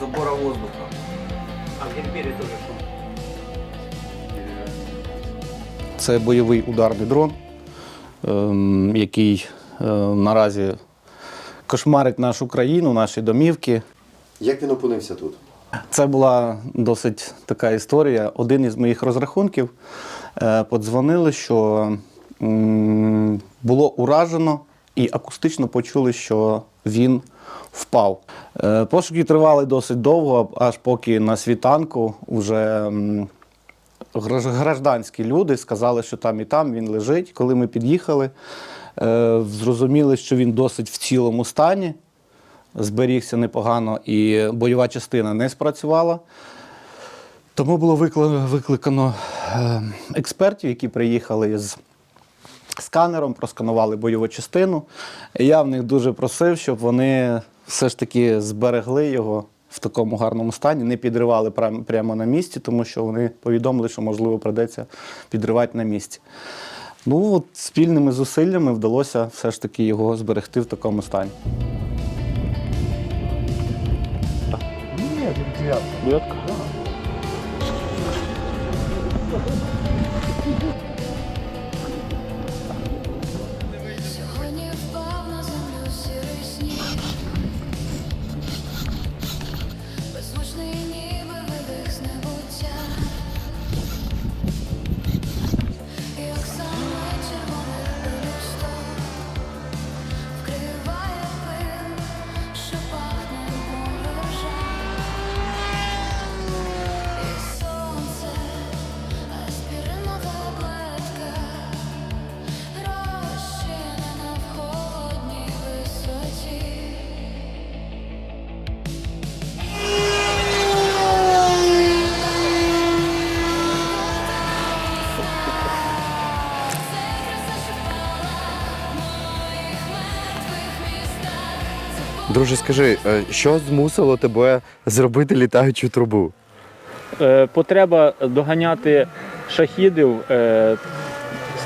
Забора воздуха. А в Гербірі теж що? Це бойовий ударний дрон, ем, який е, наразі кошмарить нашу країну, наші домівки. Як він опинився тут? Це була досить така історія. Один із моїх розрахунків е, подзвонили, що було уражено і акустично почули, що він впав. Е, Пошуки тривали досить довго, аж поки на світанку вже гражданські люди сказали, що там і там він лежить. Коли ми під'їхали, е, зрозуміли, що він досить в цілому стані зберігся непогано, і бойова частина не спрацювала. Тому було викли- викликано е, експертів, які приїхали з сканером, просканували бойову частину. Я в них дуже просив, щоб вони все ж таки зберегли його в такому гарному стані, не підривали прямо на місці, тому що вони повідомили, що можливо придеться підривати на місці. Ну, от спільними зусиллями вдалося все ж таки його зберегти в такому стані. Сьогодні Друже, скажи, е, що змусило тебе зробити літаючу трубу? Е, потреба доганяти шахідів е,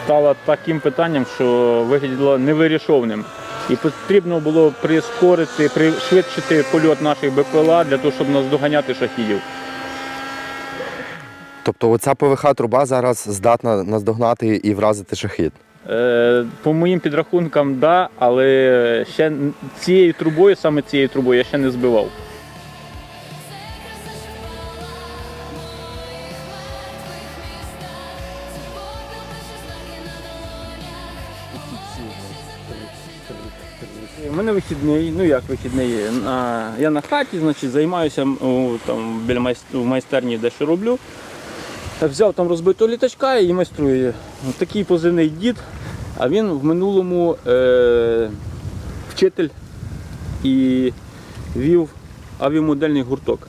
стала таким питанням, що виглядало невирішовним. І потрібно було прискорити, пришвидшити польот наших БПЛА для того, щоб наздоганяти шахідів. Тобто оця ПВХ труба зараз здатна наздогнати і вразити шахід. Е, по моїм підрахункам, да, але ще цією трубою, саме цією трубою, я ще не збивав. У мене вихідний, ну як вихідний, я на хаті, значить, займаюся там, біля майстерні дещо роблю. Взяв там розбитого літачка і майструю. Такий позивний дід, а він в минулому е, вчитель і вів авіамодельний гурток.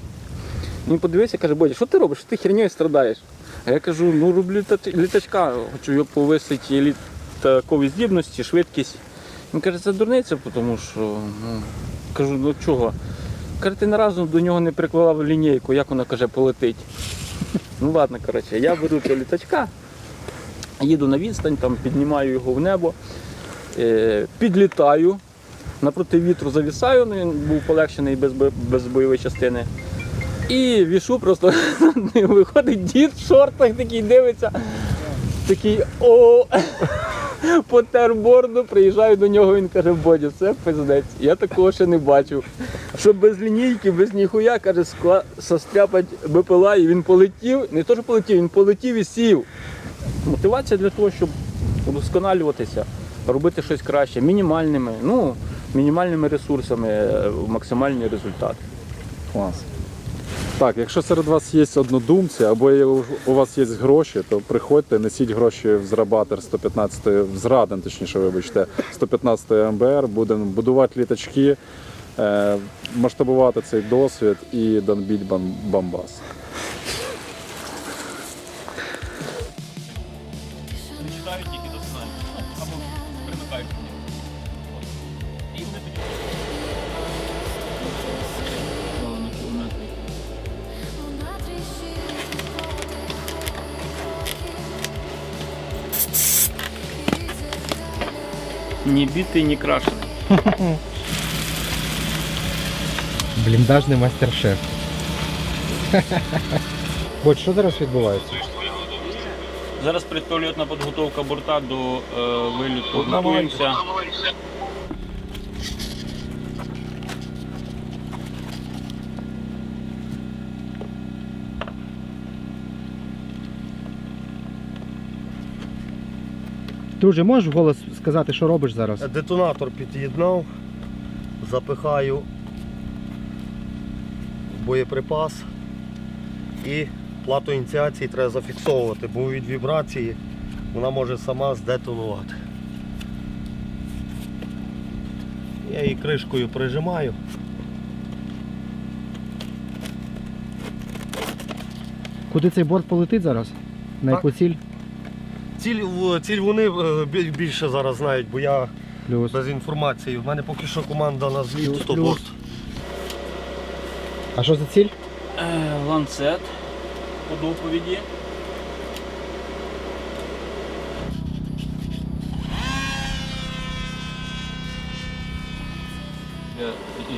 Він подивився, каже, Бодя, що ти робиш? Ти хернею страдаєш? А я кажу, ну роблю літачка, хочу його повисити літакові здібності, швидкість. Він каже, це дурниця, тому що ну, кажу, ну чого? Каже, ти ні разу до нього не приклав лінійку, як вона каже, полетить. Ну ладно, коротше, я беру цього літачка, їду на відстань, там, піднімаю його в небо, е, підлітаю, напроти вітру завісаю, ну, він був полегшений без, без бойової частини. І вішу просто виходить дід в шортах такий дивиться. Такий о по терборду, приїжджаю до нього, він каже, Бодя, це пиздець. Я такого ще не бачив. Що без лінійки, без ніхуя, каже, скла... состряпать БПЛА, і він полетів. Не то, що полетів, він полетів і сів. Мотивація для того, щоб удосконалюватися, робити щось краще, мінімальними, ну, мінімальними ресурсами, е, максимальний результат. Клас. Так, якщо серед вас є однодумці або у вас є гроші, то приходьте, несіть гроші в зрабатер 115, в зраден, точніше, вибачте, 115 МБР, будемо будувати літачки, масштабувати цей досвід і донбіть бам- Бамбас. Вона тріщить Ні битий, ні крашений. Бліндажний майстер-шеф. От що зараз відбувається? Зараз предпольотна підготовка борта до е, виліту. Готуємося. Друже, можеш голос сказати, що робиш зараз? Детонатор під'єднав, запихаю боєприпас і плату ініціації треба зафіксовувати, бо від вібрації вона може сама здетонувати. Я її кришкою прижимаю. Куди цей борт полетить зараз? На яку ціль? Ціль, ціль вони е, більше зараз знають, бо я Плюс. без інформації. У мене поки що команда на зліт, то плюс. борт. А що за ціль? Е, ланцет по доповіді.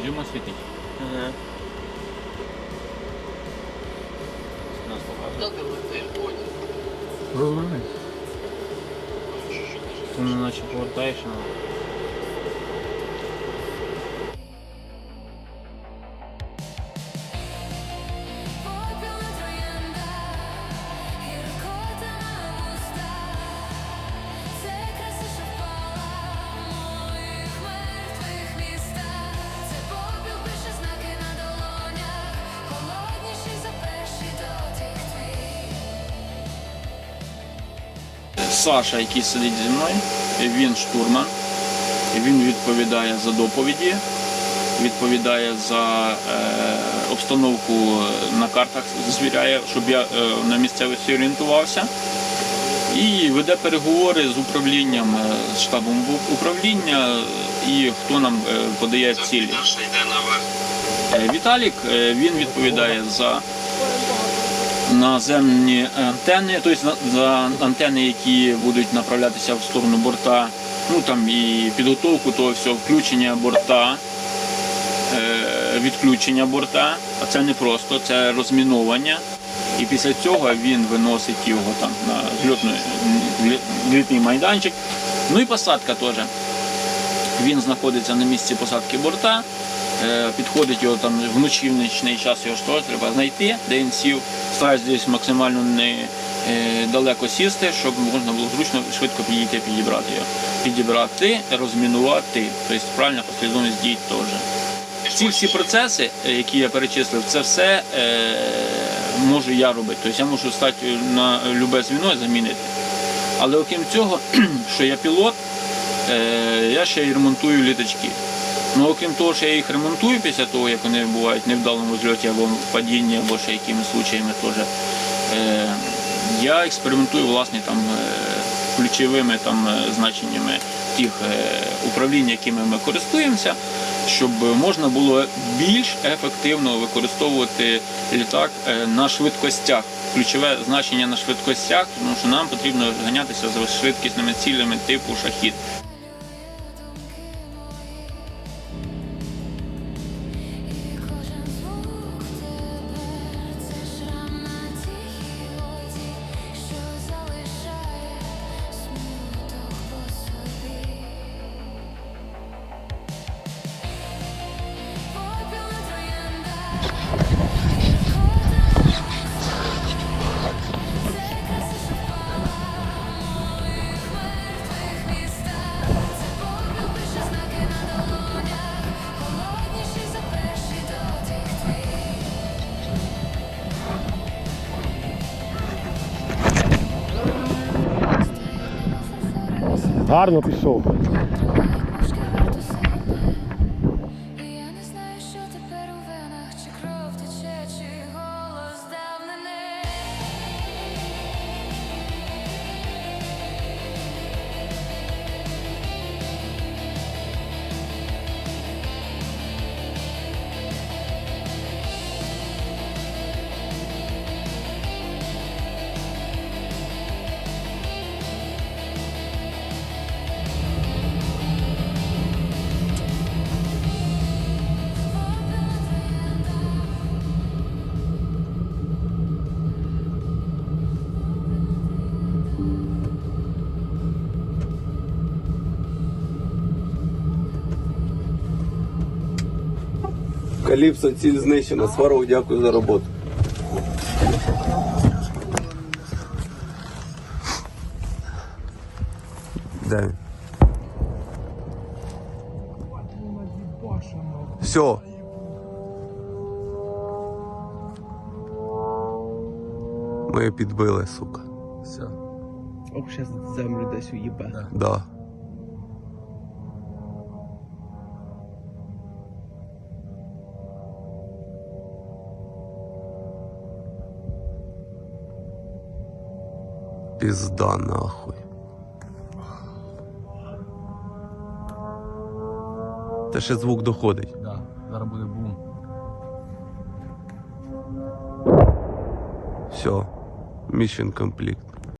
Ізюма світить. Воно наче повертаєш на. Саша, який сидить зі мною, він штурман, він відповідає за доповіді, відповідає за е, обстановку на картах, звіряє, щоб я е, на місцевості орієнтувався. І веде переговори з управлінням, е, з штабом управління і хто нам е, подає цілі. Е, Віталік е, він відповідає за наземні антени, тобто антени, які будуть направлятися в сторону борта, ну там і підготовку того всього, включення борта, е, відключення борта. А це не просто, це розміновання. І після цього він виносить його там на злітний майданчик. Ну і посадка теж. Він знаходиться на місці посадки борта, е, підходить його там вночі в нічний час його ж треба знайти, де він сів. Стараюсь десь максимально не е, далеко сісти, щоб можна було зручно швидко підійти, підібрати його. Підібрати, розмінувати, тобто правильна послідовність дій теж. Ці всі процеси, е, які я перечислив, це все е, можу я робити. Тобто я можу стати на любе звіно і замінити. Але окрім цього, що я пілот, Е, я ще й ремонтую літачки. Ну, окрім того, що я їх ремонтую після того, як вони бувають в невдалому зльоті або в падінні, або ще якимись случаями теж. Е, я експериментую власне там е, ключовими там е, значеннями тих управлінь, якими ми користуємося, щоб можна було більш ефективно використовувати літак на швидкостях. Ключове значення на швидкостях, тому що нам потрібно ганятися за швидкісними цілями типу шахід. Гарно пішов. Каліпсо, ціль знищена. Сварог, дякую за роботу. Де він? Все. Ми підбили, сука. Все. Ох, зараз землю десь уїбе. Да. Пизда нахуй. Та ще звук доходить. Да, зараз буде бум. Все. Mission complete.